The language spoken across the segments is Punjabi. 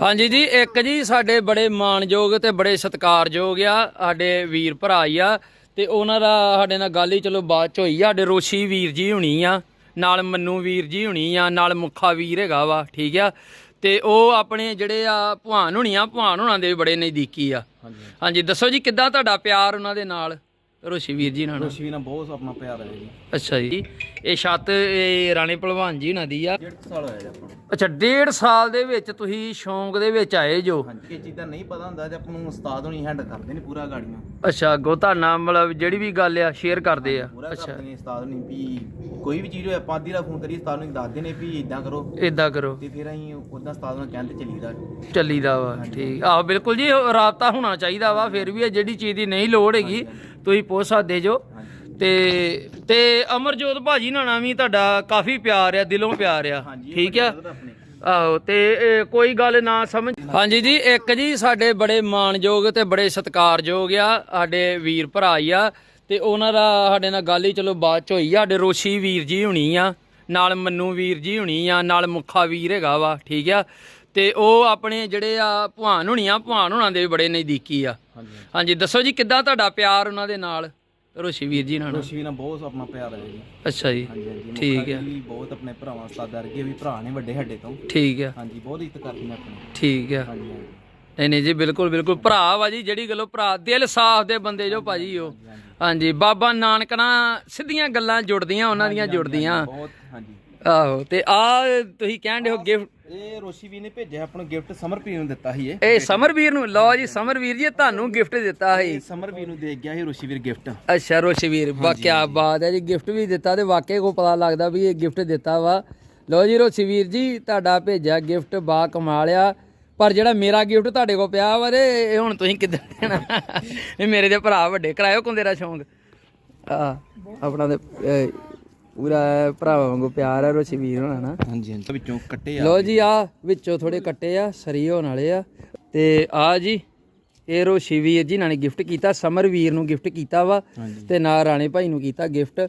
ਹਾਂਜੀ ਜੀ ਇੱਕ ਜੀ ਸਾਡੇ ਬੜੇ ਮਾਣਯੋਗ ਤੇ ਬੜੇ ਸਤਿਕਾਰਯੋਗ ਆ ਸਾਡੇ ਵੀਰ ਭਰਾ ਹੀ ਆ ਤੇ ਉਹਨਾਂ ਦਾ ਸਾਡੇ ਨਾਲ ਗੱਲ ਹੀ ਚਲੋ ਬਾਅਦ ਚ ਹੋਈ ਆ ਸਾਡੇ ਰੋਸ਼ੀ ਵੀਰ ਜੀ ਹੁਣੀ ਆ ਨਾਲ ਮੰਨੂ ਵੀਰ ਜੀ ਹੁਣੀ ਆ ਨਾਲ ਮੁੱਖਾ ਵੀਰ ਹੈਗਾ ਵਾ ਠੀਕ ਆ ਤੇ ਉਹ ਆਪਣੇ ਜਿਹੜੇ ਆ ਭਵਾਨ ਹੁਣੀ ਆ ਭਵਾਨ ਹੁਣਾਂ ਦੇ ਵੀ ਬੜੇ ਨਜ਼ਦੀਕੀ ਆ। ਹਾਂਜੀ। ਹਾਂਜੀ ਦੱਸੋ ਜੀ ਕਿੱਦਾਂ ਤੁਹਾਡਾ ਪਿਆਰ ਉਹਨਾਂ ਦੇ ਨਾਲ? ਰੋਸ਼ੀ ਵੀਰ ਜੀ ਨਾਲ। ਰੋਸ਼ੀ ਨਾਲ ਬਹੁਤ ਆਪਣਾ ਪਿਆਰ ਹੈ ਜੀ। ਅੱਛਾ ਜੀ। ਇਹ ਛੱਤ ਇਹ ਰਾਣੇ ਭਲਵਾਨ ਜੀ ਉਹਨਾਂ ਦੀ ਆ। ਡੇਢ ਕੁ ਸਾਲ ਹੋਇਆ ਜੀ ਆਪਾਂ ਨੂੰ। ਅੱਛਾ ਡੇਢ ਸਾਲ ਦੇ ਵਿੱਚ ਤੁਸੀਂ ਸ਼ੌਂਕ ਦੇ ਵਿੱਚ ਆਏ ਜੋ। ਹਾਂਜੀ ਇਹ ਚੀਜ਼ਾਂ ਨਹੀਂ ਪਤਾ ਹੁੰਦਾ ਜੇ ਆਪਾਂ ਨੂੰ ਉਸਤਾਦ ਹੋਣੀ ਹੈਂਡ ਕਰਦੇ ਨੇ ਪੂਰਾ ਗਾੜੀਆਂ। ਅੱਛਾ ਅੱਗੋਂ ਤੁਹਾਡਾ ਮਤਲਬ ਜਿਹੜੀ ਵੀ ਗੱਲ ਆ ਸ਼ੇਅਰ ਕਰਦੇ ਆ। ਪੂਰਾ ਅੱਛਾ। ਕਰਦੇ ਨੇ ਉਸਤਾਦ ਹੋਣੀ ਵੀ ਕੋਈ ਵੀ ਚੀਜ਼ ਹੋਏ ਆਪਾਂ ਅੱਧੀ ਦਾ ਫੋਨ ਕਰੀ ਉਸਤਾਦ ਨੂੰ ਦੱਸਦੇ ਨੇ ਵੀ ਇਦਾਂ ਕਰੋ। ਇਦਾਂ ਕਰੋ। ਤੇ ਫਿਰ ਅਸੀਂ ਉਦਾਂ ਉਸਤਾਦ ਨੂੰ ਕਹਿੰਦੇ ਚੱਲੀਦਾ। ਚੱਲੀਦਾ ਵਾ ਠੀਕ। ਆਹ ਬਿਲਕੁਲ ਜੀ ਰਾਬਤਾ ਹੋਣਾ ਚਾਹੀਦਾ ਵਾ ਫਿਰ ਵੀ ਇਹ ਜਿਹੜੀ ਚੀਜ਼ ਦੀ ਨਹੀਂ ਲੋੜ ਹੈਗੀ ਤੁਸੀਂ ਪੁੱਛ ਸਕਦੇ ਜੋ ਹਾਂਜੀ। ਤੇ ਤੇ ਅਮਰਜੋਤ ਭਾਜੀ ਨਾਲ ਵੀ ਤੁਹਾਡਾ ਕਾਫੀ ਪਿਆਰ ਆ ਦਿਲੋਂ ਪਿਆਰ ਆ। ਠੀਕ ਆ? ਆਹੋ ਤੇ ਕੋਈ ਗੱਲ ਨਾ ਸਮਝ ਹਾਂਜੀ ਜੀ ਇੱਕ ਜੀ ਸਾਡੇ ਬੜੇ ਮਾਣਯੋਗ ਤੇ ਬੜੇ ਸਤਿਕਾਰਯੋਗ ਆ ਸਾਡੇ ਵੀਰ ਭਰਾ ਹੀ ਆ ਤੇ ਉਹਨਾਂ ਦਾ ਸਾਡੇ ਨਾਲ ਗੱਲ ਹੀ ਚਲੋ ਬਾਅਦ ਚ ਹੋਈ ਆ ਸਾਡੇ ਰੋਸ਼ੀ ਵੀਰ ਜੀ ਹੁਣੀ ਆ ਨਾਲ ਮੰਨੂ ਵੀਰ ਜੀ ਹੁਣੀ ਆ ਨਾਲ ਮੁੱਖਾ ਵੀਰ ਹੈਗਾ ਵਾ ਠੀਕ ਆ? ਤੇ ਉਹ ਆਪਣੇ ਜਿਹੜੇ ਆ ਭਵਾਨ ਹੁਣੀ ਆ ਭਵਾਨ ਹੁਣਾਂ ਦੇ ਵੀ ਬੜੇ ਨਜ਼ਦੀਕੀ ਆ। ਹਾਂਜੀ ਦੱਸੋ ਜੀ ਕਿੱਦਾਂ ਤੁਹਾਡਾ ਪਿਆਰ ਉਹਨਾਂ ਦੇ ਨਾਲ? ਰੋਸ਼ੀ ਵੀਰ ਜੀ ਨਾਲ। ਰੋਸ਼ੀ ਨਾਲ ਬਹੁਤ ਆਪਣਾ ਪਿਆਰ ਹੈ ਜੀ। ਅੱਛਾ ਜੀ ਠੀਕ ਹੈ। ਬਹੁਤ ਆਪਣੇ ਭਰਾਵਾਂ ਉਸਤਾਦ ਵਰਗੇ ਵੀ ਭਰਾ ਨੇ ਵੱਡੇ ਸਾਡੇ ਤੋਂ। ਠੀਕ ਆ। ਹਾਂਜੀ ਬਹੁਤ ਇੱਜ਼ਤ ਕਰਦੇ ਨੇ ਆਪਣੀ। ਠੀਕ ਹਾਂਜੀ ਹਾਂਜੀ। ਨਹੀਂ ਨਹੀਂ ਜੀ ਬਿਲਕੁਲ ਬਿਲਕੁਲ। ਭਰਾ ਵਾ ਜੀ ਜਿਹੜੀ ਗੱਲੋਂ ਭਰਾ ਦਿਲ ਸਾਫ਼ ਦੇ ਬੰਦੇ ਜੋ ਭਾਜੀ ਉਹ। ਹਾਂਜੀ ਬਾਬਾ ਨਾਨਕ ਨਾਲ ਸਿੱਧੀਆਂ ਗੱਲਾਂ ਜੁੜਦੀਆਂ ਉਹਨਾਂ ਦੀਆਂ ਜੁੜਦੀਆਂ। ਬਹੁਤ ਹਾਂਜੀ। ਆਹੋ ਤੇ ਆ ਤੁਸੀਂ ਕਹਿੰਦੇ ਹੋ ਗਿਫਟ ਇਹ ਰੋਸ਼ੀ ਵੀ ਨੇ ਭੇਜਿਆ ਆਪਾਂ ਨੂੰ ਗਿਫਟ ਸਮਰਪ੍ਰੀਤ ਨੂੰ ਦਿੱਤਾ ਸੀ ਇਹ। ਇਹ ਸਮਰਵੀਰ ਨੂੰ ਲਓ ਜੀ ਸਮਰਵੀਰ ਜੀ ਇਹ ਤੁਹਾਨੂੰ ਗਿਫਟ ਦਿੱਤਾ ਹੈ ਇਹ ਸਮਰਵੀਰ ਨੂੰ ਦੇ ਗਿਆ ਸੀ ਰੋਸ਼ੀ ਵੀਰ ਗਿਫਟ ਅੱਛਾ ਰੋਸ਼ਵੀਰ ਬਾ ਕੀ ਬਾਤ ਹੈ ਜੀ ਗਿਫਟ ਵੀ ਦਿੱਤਾ ਤੇ ਵਾਕਈ ਕੋ ਪਤਾ ਲੱਗਦਾ ਵੀ ਇਹ ਗਿਫਟ ਦਿੱਤਾ ਵਾ। ਲਓ ਜੀ ਰੋਸ਼ਵੀਰ ਜੀ ਤੁਹਾਡਾ ਭੇਜਿਆ ਗਿਫਟ ਬਾ ਕਮਾਲ ਆ। ਪਰ ਜਿਹੜਾ ਮੇਰਾ ਗਿਫਟ ਤੁਹਾਡੇ ਕੋ ਪਿਆ ਵਾ ਤੇ ਇਹ ਹੁਣ ਤੁਸੀਂ ਕਿੱਦਾਂ ਦੇਣਾ? ਇਹ ਮੇਰੇ ਦੇ ਭਰਾ ਵੱਡੇ ਕਰਾਇਓ ਕੁੰਦੇ ਦਾ ਸ਼ੌਂਕ। ਆ ਆਪਣਾ ਤੇ ਅਹ, ਪੂਰਾ ਭਰਾਵਾਂ ਵਾਂਗੂ ਪਿਆਰ ਹੈ ਰੋਸ਼ਵੀਰ ਹੋਣਾ ਨਾ। ਹਾਂਜੀ ਹਾਂਜੀ। ਵਿੱਚੋਂ ਕੱਟੇ ਆ। ਲੋ ਜੀ ਆ ਵਿੱਚੋਂ ਥੋੜੇ ਕੱਟੇ ਆ ਸਰੀ ਹੋਣ ਵਾਲੇ ਆ। ਤੇ ਆ ਜੀ ਇਹ ਰੋਸ਼ੀ ਵੀਰ ਜੀ ਨਾਲ ਗਿਫਟ ਕੀਤਾ ਸਮਰ ਵੀਰ ਨੂੰ ਗਿਫਟ ਕੀਤਾ ਵਾ ਤੇ ਨਾਲ ਰਾਣੇ ਭਾਈ ਨੂੰ ਕੀਤਾ ਗਿਫਟ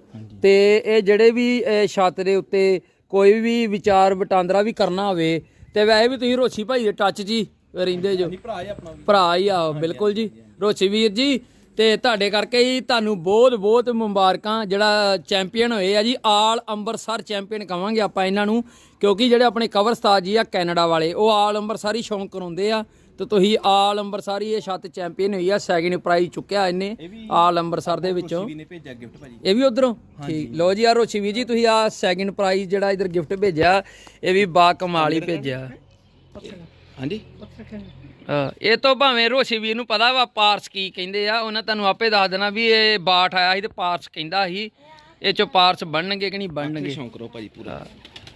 ਤੇ ਇਹ ਜਿਹੜੇ ਵੀ ਛੱਤ ਦੇ ਉੱਤੇ ਕੋਈ ਵੀ ਵਿਚਾਰ ਵਟਾਂਦਰਾ ਵੀ ਕਰਨਾ ਹੋਵੇ ਤੇ ਵੈਸੇ ਵੀ ਤੁਸੀਂ ਰੋਸ਼ੀ ਭਾਈ ਦੇ ਟੱਚ ਹੀ ਰਹਿੰਦੇ ਜੋ। ਭਰਾ ਹੈ ਆਪਣਾ ਭਰਾ ਹੀ ਆ ਬਿਲਕੁਲ ਜੀ। ਰੋਚੀ ਵੀਰ ਜੀ ਤੇ ਤੁਹਾਡੇ ਕਰਕੇ ਹੀ ਤੁਹਾਨੂੰ ਬਹੁਤ ਬਹੁਤ ਮੁਬਾਰਕਾਂ। ਜਿਹੜਾ ਚੈਂਪੀਅਨ ਹੋਏ ਆ ਜੀ ਆਲ ਅੰਮ੍ਰਿਤਸਰ ਚੈਂਪੀਅਨ ਕਵਾਂਗੇ ਆਪਾਂ ਇਹਨਾਂ ਨੂੰ ਕਿਉਂਕਿ ਜਿਹੜੇ ਆਪਣੇ ਕਵਰ ਉਸਤਾਦ ਜੀ ਆ ਕੈਨੇਡਾ ਵਾਲੇ ਉਹ ਆਲ ਅੰਮ੍ਰਿਤਸਰ ਹੀ ਸ਼ੌਂਕ ਕਰਾਉਂਦੇ ਆ। ਤੇ ਤੁਸੀਂ ਆਲ ਅੰਮ੍ਰਿਤਸਰ ਹੀ ਇਹ ਛੱਤ ਚੈਂਪੀਅਨ ਹੋਈ ਆ ਸੈਕਿੰਡ ਪ੍ਰਾਈਜ਼ ਚੁੱਕਿਆ ਇਹਨੇ ਆਲ ਅੰਮ੍ਰਿਤਸਰ ਦੇ ਵਿੱਚੋਂ। ਵੀ ਨੇ ਭੇਜਿਆ ਗਿਫਟ ਭਾਜੀ। ਇਹ ਵੀ ਉਧਰੋਂ? ਠੀਕ। ਲੋ ਜੀ ਆ ਰੋਚੀ ਵੀਰ ਜੀ ਤੁਸੀਂ ਆ ਸੈਕਿੰਡ ਪ੍ਰਾਈਜ਼ ਜਿਹੜਾ ਇਧਰ ਗਿਫਟ ਭੇਜਿਆ ਇਹ ਵੀ ਬਾ ਕਮਾਲ ਹੀ ਭੇਜਿਆ। ਹਾਂਜੀ। ਇਹ ਤੋਂ ਭਾਵੇਂ ਰੋਸ਼ੀ ਵੀਰ ਨੂੰ ਪਤਾ ਵਾ ਪਾਰਸ ਕੀ ਕਹਿੰਦੇ ਆ ਉਹਨਾਂ ਤੁਹਾਨੂੰ ਆਪੇ ਦੱਸ ਦੇਣਾ ਵੀ ਇਹ ਬਾਠ ਆਇਆ ਸੀ ਤੇ ਪਾਰਸ ਕਹਿੰਦਾ ਸੀ ਇਹ ਚੋਂ ਪਾਰਸ ਬਣਨਗੇ ਕਿ ਨਹੀਂ ਬਣਨਗੇ? ਸ਼ੌਂਕ ਕਰੋ ਭਾਜੀ ਪੂਰਾ।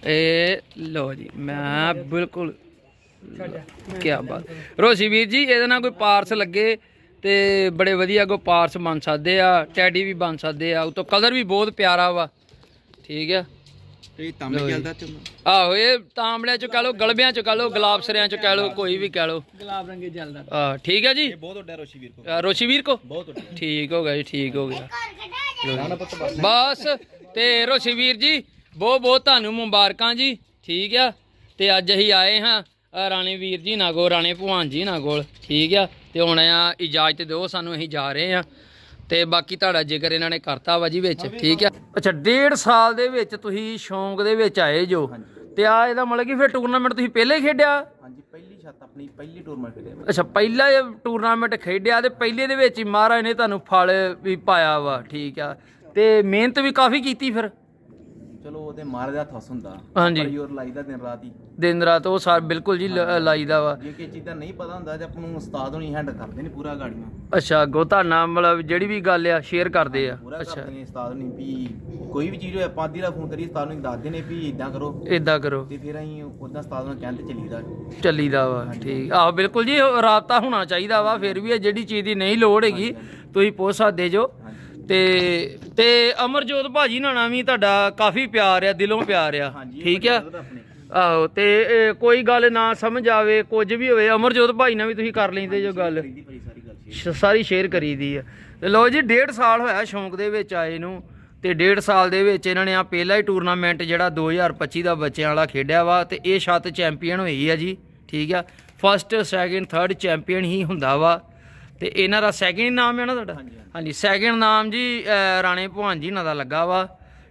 ਇਹ ਲੋ ਜੀ ਮੈਂ ਬਿਲਕੁਲ ਕੀ ਬਾਤ। ਰੋਸ਼ੀ ਵੀਰ ਜੀ ਇਹਦੇ ਨਾਲ ਕੋਈ ਪਾਰਸ ਲੱਗੇ ਤੇ ਬੜੇ ਵਧੀਆ ਕੋ ਪਾਰਸ ਬਣ ਸਕਦੇ ਆ ਟੈਡੀ ਵੀ ਬਣ ਸਕਦੇ ਆ ਉਤੋਂ ਕਲਰ ਵੀ ਬਹੁਤ ਪਿਆਰਾ ਵਾ। ਠੀਕ ਆ। ਤੇ ਤਾਂਬੇ ਚੱਲਦਾ ਤੇ ਆਹੋ ਇਹ ਤਾਂਬਲਿਆਂ ਚ ਕਹ ਲੋ ਗਲਬਿਆਂ ਚ ਕਹ ਲੋ ਗੁਲਾਬ ਸਰਿਆਂ ਚ ਕਹ ਲੋ ਕੋਈ ਵੀ ਕਹ ਲੋ ਗੁਲਾਬ ਰੰਗੇ ਚੱਲਦਾ ਆ ਠੀਕ ਹੈ ਜੀ? ਇਹ ਬਹੁਤ ਵੱਡਾ ਰੋਸ਼ੀ ਵੀਰ ਕੋ ਅ, ਰੋਸ਼ੀ ਵੀਰ ਕੋ? ਬਹੁਤ ਵੱਡਾ। ਠੀਕ ਹੋ ਗਿਆ ਜੀ ਠੀਕ ਹੋ ਗਿਆ। ਨਾ ਪੁੱਤ ਬਸ। ਤੇ ਰੋਸ਼ੀ ਵੀਰ ਜੀ ਬਹੁਤ ਬਹੁਤ ਤੁਹਾਨੂੰ ਮੁਬਾਰਕਾਂ ਜੀ। ਠੀਕ ਆ? ਤੇ ਅੱਜ ਅਸੀਂ ਆਏ ਹਾਂ ਰਾਣੇ ਵੀਰ ਜੀ ਨਾਲ ਕੋਲ ਰਾਣੇ ਭਵਾਨ ਜੀ ਨਾਲ ਕੋਲ। ਠੀਕ ਆ? ਤੇ ਹੁਣ ਆ ਇਜਾਜ਼ਤ ਦਿਓ ਸਾਨੂੰ ਅਸੀਂ ਜਾ ਰਹੇ ਆ ਤੇ ਬਾਕੀ ਤੁਹਾਡਾ ਜ਼ਿਕਰ ਇਹਨਾਂ ਨੇ ਕਰਤਾ ਵਾ ਜੀ ਵਿੱਚ ਠੀਕ ਆ? ਅੱਛਾ ਡੇਢ ਸਾਲ ਦੇ ਵਿੱਚ ਤੁਸੀਂ ਸ਼ੌਂਕ ਦੇ ਵਿੱਚ ਆਏ ਜੋ। ਤੇ ਆ ਇਹਦਾ ਮਤਲਬ ਕਿ ਫਿਰ ਟੂਰਨਾਮੈਂਟ ਤੁਸੀਂ ਪਹਿਲੇ ਹੀ ਖੇਡਿਆ? ਹਾਂਜੀ ਪਹਿਲੀ ਛੱਤ ਆਪਣੀ ਪਹਿਲੀ ਟੂਰਨਾਮੈਂਟ ਖੇਡਿਆ ਮੈਂ। ਅੱਛਾ ਪਹਿਲਾ ਇਹ ਟੂਰਨਾਮੈਂਟ ਖੇਡਿਆ ਤੇ ਪਹਿਲੇ ਦੇ ਵਿੱਚ ਹੀ ਮਹਾਰਾਜ ਨੇ ਤੁਹਾਨੂੰ ਫਲ ਵੀ ਪਾਇਆ ਵਾ ਠੀਕ ਆ। ਤੇ ਮਿਹਨਤ ਵੀ ਕਾਫੀ ਕੀਤੀ ਫਿਰ? ਚਲੋ ਉਹਦੇ ਮਾਰੇ ਦਾ ਥਸ ਹੁੰਦਾ। ਹਾਂਜੀ। ਪਰ ਯੋਰ ਲਾਈਦਾ ਦਿਨ ਰਾਤ ਹੀ। ਦਿਨ ਰਾਤ ਉਹ ਸਾਰ ਬਿਲਕੁਲ ਜੀ ਲ- ਲਾਈਦਾ ਵਾ। ਜੇ ਕਿ ਚੀਜ਼ਾਂ ਨਹੀਂ ਪਤਾ ਹੁੰਦਾ ਤੇ ਆਪਾਂ ਨੂੰ ਉਸਤਾਦ ਹੋਣੀ ਹੈਂਡ ਕਰਦੇ ਨੇ ਪੂਰਾ ਗਾੜੀਆਂ। ਅੱਛਾ ਅੱਗੋਂ ਤੁਹਾਡਾ ਮਤਲਬ ਜਿਹੜੀ ਵੀ ਗੱਲ ਆ ਸ਼ੇਅਰ ਕਰਦੇ ਆ। ਪੂਰਾ ਅੱਛਾ। ਕਰਦੇ ਨੇ ਉਸਤਾਦ ਹੋਣੀ ਵੀ ਕੋਈ ਵੀ ਚੀਜ਼ ਹੋਏ ਆਪਾਂ ਅੱਧੀ ਦਾ ਫੋਨ ਕਰੀ ਉਸਤਾਦ ਨੂੰ ਦੱਸਦੇ ਨੇ ਵੀ ਇਦਾਂ ਕਰੋ। ਇਦਾਂ ਕਰੋ। ਤੇ ਫਿਰ ਅਸੀਂ ਉਦਾਂ ਉਸਤਾਦ ਨੂੰ ਕਹਿੰਦੇ ਚੱਲੀਦਾ। ਚੱਲੀਦਾ ਵਾ ਠੀਕ। ਆਹ ਬਿਲਕੁਲ ਜੀ ਉਹ ਰਾਬਤਾ ਹੋਣਾ ਚਾਹੀਦਾ ਵਾ ਫਿਰ ਵੀ ਇਹ ਜਿਹੜੀ ਚੀਜ਼ ਦੀ ਨਹੀਂ ਲੋੜ ਹੈਗੀ ਤੁਸੀਂ ਪੁੱਛ ਸਕਦੇ ਜੋ ਤੇ ਤੇ ਅਮਰਜੋਤ ਭਾਜੀ ਨਾਲ ਵੀ ਤੁਹਾਡਾ ਕਾਫੀ ਪਿਆਰ ਆ ਦਿਲੋਂ ਪਿਆਰ ਆ। ਠੀਕ ਆ? ਆਹੋ ਤੇ ਇਹ ਕੋਈ ਗੱਲ ਨਾ ਸਮਝ ਆਵੇ ਕੁਝ ਵੀ ਹੋਵੇ ਅਮਰਜੋਤ ਭਾਈ ਨਾਲ ਵੀ ਤੁਸੀਂ ਕਰ ਲੈਂਦੇ ਜੋ ਗੱਲ। ਸਾਰੀ ਸੀ ਸ਼ੇਅਰ ਕਰੀਦੀ ਆ। ਤੇ ਲਓ ਜੀ ਡੇਢ ਸਾਲ ਹੋਇਆ ਸ਼ੌਂਕ ਦੇ ਵਿੱਚ ਆਏ ਨੂੰ ਤੇ ਡੇਢ ਸਾਲ ਦੇ ਵਿੱਚ ਇਹਨਾਂ ਨੇ ਆ ਪਹਿਲਾ ਹੀ ਟੂਰਨਾਮੈਂਟ ਜਿਹੜਾ 2025 ਦਾ ਬੱਚਿਆਂ ਵਾਲਾ ਖੇਡਿਆ ਵਾ ਤੇ ਇਹ ਛੱਤ ਚੈਂਪੀਅਨ ਹੋਈ ਆ ਜੀ ਠੀਕ ਆ? ਫਸਟ ਸੈਕਿੰਡ ਥਰਡ ਚੈਂਪੀਅਨ ਹੀ ਹੁੰਦਾ ਵਾ। ਤੇ ਇਹਨਾਂ ਦਾ ਸੈਕਿੰਡ ਨਾਮ ਹੈ ਨਾ ਤੁਹਾਡਾ? ਹਾਂਜੀ, ਸੈਕਿੰਡ ਨਾਮ ਜੀ ਰਾਣੇ ਭਵਾਨ ਜੀ ਇਹਨਾਂ ਦਾ ਲੱਗਾ ਵਾ।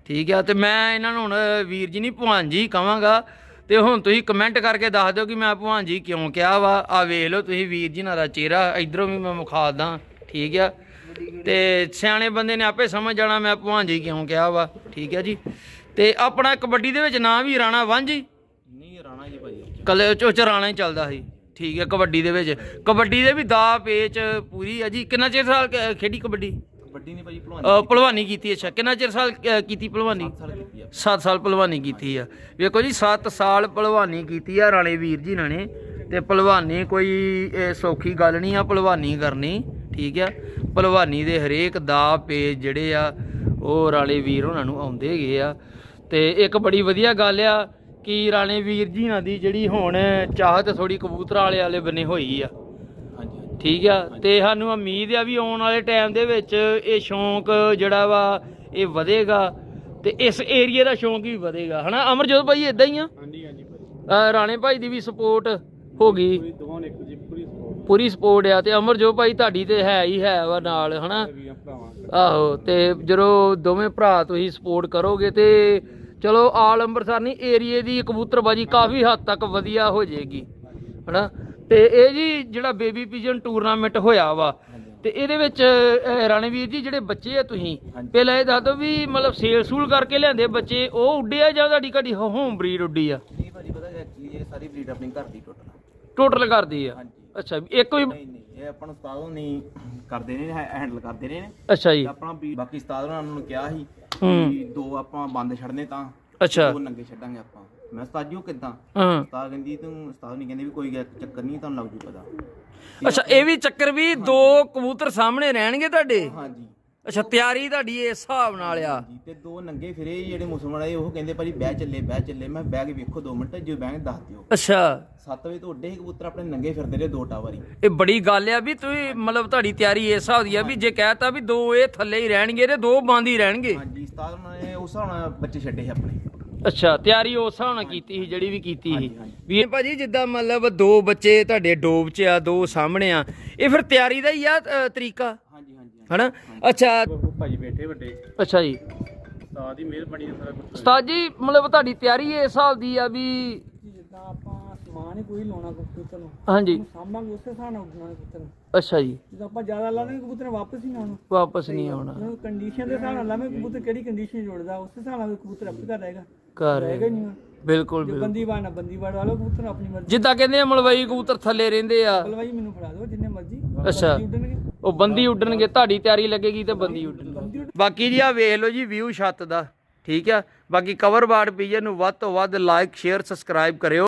ਠੀਕ ਆ ਤੇ ਮੈਂ ਇਹਨਾਂ ਨੂੰ ਹੁਣ ਵੀਰ ਜੀ ਨਹੀਂ ਭਵਾਨ ਜੀ ਕਵਾਂਗਾ। ਤੇ ਹੁਣ ਤੁਸੀਂ ਕਮੈਂਟ ਕਰਕੇ ਦੱਸ ਦਿਓ ਕਿ ਮੈਂ ਭਵਾਨ ਜੀ ਕਿਉਂ ਕਿਹਾ ਵਾ। ਆ ਵੇਖ ਲਓ ਤੁਸੀਂ ਵੀਰ ਜੀ ਨਾਲ ਦਾ ਚਿਹਰਾ ਇਧਰੋਂ ਵੀ ਮੈਂ ਮੁਖਾਦਾ ਠੀਕ ਆ। ਤੇ ਸਿਆਣੇ ਬੰਦੇ ਨੇ ਆਪੇ ਸਮਝ ਜਾਣਾ ਮੈਂ ਭਵਾਨ ਜੀ ਕਿਉਂ ਕਿਹਾ ਵਾ। ਠੀਕ ਆ ਜੀ। ਤੇ ਆਪਣਾ ਕਬੱਡੀ ਦੇ ਵਿੱਚ ਨਾਂ ਵੀ ਰਾਣਾ ਵਾਂਝੀ ਨਹੀਂ ਰਾਣਾ ਜੀ ਭਾਜੀ। ਕਲੇ ਚੋ ਰਾਣਾ ਹੀ ਚੱਲਦਾ ਸੀ। ਠੀਕ ਹੈ ਕਬੱਡੀ ਦੇ ਵਿੱਚ। ਕਬੱਡੀ ਦੇ ਵੀ ਦਾ ਪੇਚ ਪੂਰੀ ਆ ਜੀ। ਕਿੰਨਾ ਚਿਰ ਸਾਲ ਕ- ਖੇਡੀ ਕਬੱਡੀ? ਕਬੱਡੀ ਨਹੀਂ ਭਾਜੀ ਭਲਵਾਨ ਅ, ਭਲਵਾਨੀ ਕੀਤੀ ਅੱਛਾ। ਕਿੰਨਾ ਚਿਰ ਸਾਲ ਅ, ਕੀਤੀ ਭਲਵਾਨੀ? ਸਾਲ ਕੀਤੀ ਆ। 7 ਸਾਲ ਭਲਵਾਨੀ ਕੀਤੀ ਆ। ਵੇਖੋ ਜੀ 7 ਸਾਲ ਭਲਵਾਨੀ ਕੀਤੀ ਆ ਰਾਣੇ ਵੀਰ ਜੀ ਨਾਲ ਨੇ। ਤੇ ਭਲਵਾਨੀ ਕੋਈ ਇਹ ਸੌਖੀ ਗੱਲ ਨਹੀਂ ਆ ਭਲਵਾਨੀ ਕਰਨੀ ਠੀਕ ਆ। ਭਲਵਾਨੀ ਦੇ ਹਰੇਕ ਦਾ ਪੇਜ ਜਿਹੜੇ ਆ ਉਹ ਰਾਣੇ ਵੀਰ ਉਹਨਾਂ ਨੂੰ ਆਉਂਦੇ ਹੈਗੇ ਆ। ਤੇ ਇੱਕ ਬੜੀ ਵਧੀਆ ਗੱਲ ਆ ਕਿ ਰਾਣੇ ਵੀਰ ਜੀ ਨਾਲ ਦੀ ਜਿਹੜੀ ਹੁਣ ਚਾਹਤ ਥੋੜੀ ਕਬੂਤਰਾਂ ਵਾਲੇ ਵਾਲੇ ਬਣੇ ਹੋਈ ਆ। ਠੀਕ ਆ? ਤੇ ਸਾਨੂੰ ਉਮੀਦ ਆ ਵੀ ਆਉਣ ਵਾਲੇ ਟਾਈਮ ਦੇ ਵਿੱਚ ਇਹ ਸ਼ੌਂਕ ਜਿਹੜਾ ਵਾ ਇਹ ਵਧੇਗਾ ਤੇ ਇਸ ਏਰੀਏ ਦਾ ਸ਼ੌਂਕ ਵੀ ਵਧੇਗਾ। ਹਨਾ ਅਮਰਜੋਤ ਭਾਈ ਇਦਾਂ ਹੀ ਆ? ਹਾਂਜੀ ਹਾਂਜੀ ਅਹ ਰਾਣੇ ਭਾਈ ਦੀ ਵੀ ਸਪੋਰਟ ਹੋ ਗਈ। ਪੂਰੀ ਸਪੋਰਟ ਪੂਰੀ ਸਪੋਰਟ ਆ ਤੇ ਅਮਰਜੋਤ ਭਾਈ ਤੁਹਾਡੀ ਤੇ ਹੈ ਹੀ ਹੈ ਵਾ ਨਾਲ ਹਨਾ? ਆਹੋ ਤੇ ਜਦੋਂ ਦੋਵੇਂ ਭਰਾ ਤੁਸੀਂ ਸਪੋਰਟ ਕਰੋਗੇ ਤੇ ਚਲੋ ਆਲ ਅੰਮ੍ਰਿਤਸਰ ਨਹੀਂ ਏਰੀਏ ਦੀ ਕਬੂਤਰਬਾਜੀ ਕਾਫੀ ਹੱਦ ਤੱਕ ਵਧੀਆ ਹੋ ਜਾਏਗੀ ਹਨਾ? ਤੇ ਇਹ ਜੀ ਜਿਹੜਾ ਬੇਬੀ ਪੀਜਨ ਟੂਰਨਾਮੈਂਟ ਹੋਇਆ ਵਾ ਤੇ ਇਹਦੇ ਵਿੱਚ ਰਾਣਵੀਰ ਜੀ ਜਿਹੜੇ ਬੱਚੇ ਆ ਤੁਸੀਂ। ਪਹਿਲਾਂ ਇਹ ਦੱਸ ਦਿਓ ਵੀ ਮਤਲਬ ਸੇਲ ਸੂਲ ਕਰਕੇ ਲਿਆਂਦੇ ਬੱਚੇ ਉਹ ਉੱਡੇ ਆ ਜਾਂ ਤੁਹਾਡੀ ਘੜੀ ਹੋਮ ਬਰੀਡ ਉੱਡੀ ਆ? ਨਹੀਂ ਭਾਜੀ ਪਤਾ ਹੈ ਕੀ ਇਹ ਸਾਰੀ ਬਰੀਡ ਆਪਣੀ ਘਰ ਦੀ ਟੋਟਲ ਟੋਟਲ ਕਰਦੀ ਆ? ਅੱਛਾ ਇੱਕ ਵੀ ਨਹੀਂ ਨਹੀਂ ਇਹ ਆਪਾਂ ਨੂੰ ਉਸਤਾਦ ਨਹੀਂ ਕਰਦੇ ਨੇ ਹੈਂਡਲ ਕਰਦੇ ਨੇ। ਅੱਛਾ ਜੀ। ਆਪਣਾ ਬਾਕੀ ਉਸਤਾਦ ਉਹਨਾਂ ਨੂੰ ਕਿਹਾ ਸੀ ਵੀ ਦੋ ਆਪਾਂ ਬੰਦ ਛੱਡਨੇ ਤਾਂ ਅੱਛਾ। ਦੋ ਨੰਗੇ ਛੱਡਾਂਗੇ ਆਪਾਂ। ਮੈਂ ਉਸਤਾਦ ਜੀ ਉਹ ਕਿੱਦਾਂ? ਹਾਂ। ਉਸਤਾਦ ਕਹਿੰਦੀ ਤੂੰ ਉਸਤਾਦ ਨਹੀਂ ਕਹਿੰਦੇ ਵੀ ਕੋਈ ਗੱਲ- ਚੱਕਰ ਨਹੀਂ ਤੁਹਾਨੂੰ ਲੱਗ ਜੂ ਪਤਾ। ਅੱਛਾ ਇਹ ਵੀ ਚੱਕਰ ਵੀ ਦੋ ਕਬੂਤਰ ਸਾਹਮਣੇ ਰਹਿਣਗੇ ਤੁਹਾਡੇ? ਹਾਂਜੀ। ਅੱਛਾ ਤਿਆਰੀ ਤੁਹਾਡੀ ਇਸ ਹਿਸਾਬ ਨਾਲ ਆ। ਜੀ ਤੇ ਦੋ ਨੰਗੇ ਫਿਰੇ ਜਿਹੜੇ ਮੁਸਲਮਾਨ ਆਏ ਉਹ ਕਹਿੰਦੇ ਭਾਜੀ ਬਹਿ ਚੱਲੇ ਬਹਿ ਚੱਲੇ। ਮੈਂ ਬਹਿ ਕੇ ਵੇਖੋ 2 ਮਿੰਟ ਜੇ ਬਹਿ ਕੇ ਦੱਸ ਦਿਓ। ਅੱਛਾ। 7 ਵਜੇ ਤੋਂ ਉੱਡੇ ਹੀ ਕਬੂਤਰ ਆਪਣੇ ਨੰਗੇ ਫਿਰਦੇ ਰਹੇ ਦੋ ਟਾਵਾਰੀ ਇਹ ਬੜੀ ਗੱਲ ਆ ਵੀ ਤੁਸੀਂ ਮਤਲਬ ਤੁਹਾਡੀ ਤਿਆਰੀ ਇਸ ਹਿਸਾਬ ਦੀ ਆ ਵੀ ਜੇ ਕਹਿਤਾ ਵੀ ਦੋ ਇਹ ਥੱਲੇ ਹੀ ਰਹਿਣਗੇ ਤੇ ਦੋ ਬੰਦ ਹੀ ਰਹਿਣਗੇ। ਹਾਂਜੀ ਉਸਤਾਦ ਉਹਨਾਂ ਨੇ ਉਸ ਹਿਸਾਬ ਨਾਲ ਬੱਚੇ ਛੱਡੇ ਸੀ ਆਪਣੇ। ਅੱਛਾ ਤਿਆਰੀ ਉਸ ਹਿਸਾਬ ਨਾਲ ਕੀਤੀ ਸੀ ਜਿਹੜੀ ਵੀ ਕੀਤੀ ਸੀ। ਵੀ ਇਹ ਭਾਜੀ ਜਿੱਦਾਂ ਮਤਲਬ ਦੋ ਬੱਚੇ ਤੁਹਾਡੇ ਡੋਬ 'ਚ ਆ ਦੋ ਸਾਹਮਣੇ ਆ ਇਹ ਫਿਰ ਤਿਆਰੀ ਦਾ ਹੀ ਆ ਅ, ਤਰੀਕਾ? ਹਨਾ? ਅੱਛਾ। ਭਾਜੀ ਬੈਠੇ ਵੱਡੇ। ਅੱਛਾ ਜੀ। ਉਸਤਾਦ ਦੀ ਮਿਹਰਬਾਨੀ ਨਾਲ ਸਾਰਾ ਕੁਝ ਉਸਤਾਦ ਜੀ ਮਤਲਬ ਤੁਹਾਡੀ ਤਿਆਰੀ ਇਸ ਹਿਸਾਬ ਦੀ ਆ ਵੀ ਜਿੱਦਾਂ ਆਪਾਂ ਸਮਾਨ ਹੀ ਕੋਈ ਲਾਉਣਾ ਕਬੂਤਰ ਨੂੰ ਹਾਂਜੀ। ਸਾਂਭਾਂਗੇ ਉਸੇ ਹਿਸਾਬ ਨਾਲ ਉੱਡਣਾ ਕਬੂਤਰ। ਨੂੰ। ਅੱਛਾ ਜੀ। ਜਦੋਂ ਆਪਾਂ ਜ਼ਿਆਦਾ ਲਾ ਦਾਂਗੇ ਕਬੂਤਰ ਵਾਪਸ ਹੀ ਨਾ ਆਉਣਾ। ਵਾਪਸ ਨਹੀਂ ਆਉਣਾ। ਕੰਡੀਸ਼ਨ ਦੇ ਹਿਸਾਬ ਨਾਲ ਲਾਵੇਂ ਕਬੂਤਰ ਕਿਹੜੀ ਕੰਡੀਸ਼ਨ ਜੁੜਦਾ ਉਸ ਹਿਸਾਬ ਨਾਲ ਕਬੂਤਰ ਆਪੇ ਘਰ ਰਹੇਗਾ ਘਰ ਰਹੇਗਾ ਹੀ ਨਹੀਂ ਬਿਲਕੁਲ ਬਿਲਕੁਲ। ਬੰਦੀ ਬਾਣਾ ਬੰਦੀ ਬਾੜ ਵਾਲੋ ਕਬੂਤਰ ਆਪਣੀ ਮਰਜ਼ੀ। ਜਿੱਦਾਂ ਕਹਿੰਦੇ ਆ ਮਲਵਈ ਕਬੂਤਰ ਥੱਲੇ ਰਹਿੰਦੇ ਆ। ਬਲਵਾਈ ਮੈਨੂੰ ਫੜਾ ਦਿਓ ਜਿੰਨੇ ਮਰਜ਼ੀ। ਅੱਛਾ। ਉਹ ਬੰਦੀ ਉੱਡਣਗੇ, ਤੁਹਾਡੀ ਤਿਆਰੀ ਲੱਗੇਗੀ ਤੇ ਬੰਦੀ ਉੱਡਣਗੇ। ਬਾਕੀ ਜੀ ਆ ਵੇਖ ਲਓ ਜੀ ਵਿਊ ਛੱਤ ਦਾ, ਠੀਕ ਆ? ਬਾਕੀ ਕਵਰ ਬਾਰਡ ਪੀਜਨ ਨੂੰ ਵੱਧ ਤੋਂ ਵੱਧ ਲਾਈਕ ਸ਼ੇਅਰ ਸਬਸਕ੍ਰਾਈਬ ਕਰਿਓ।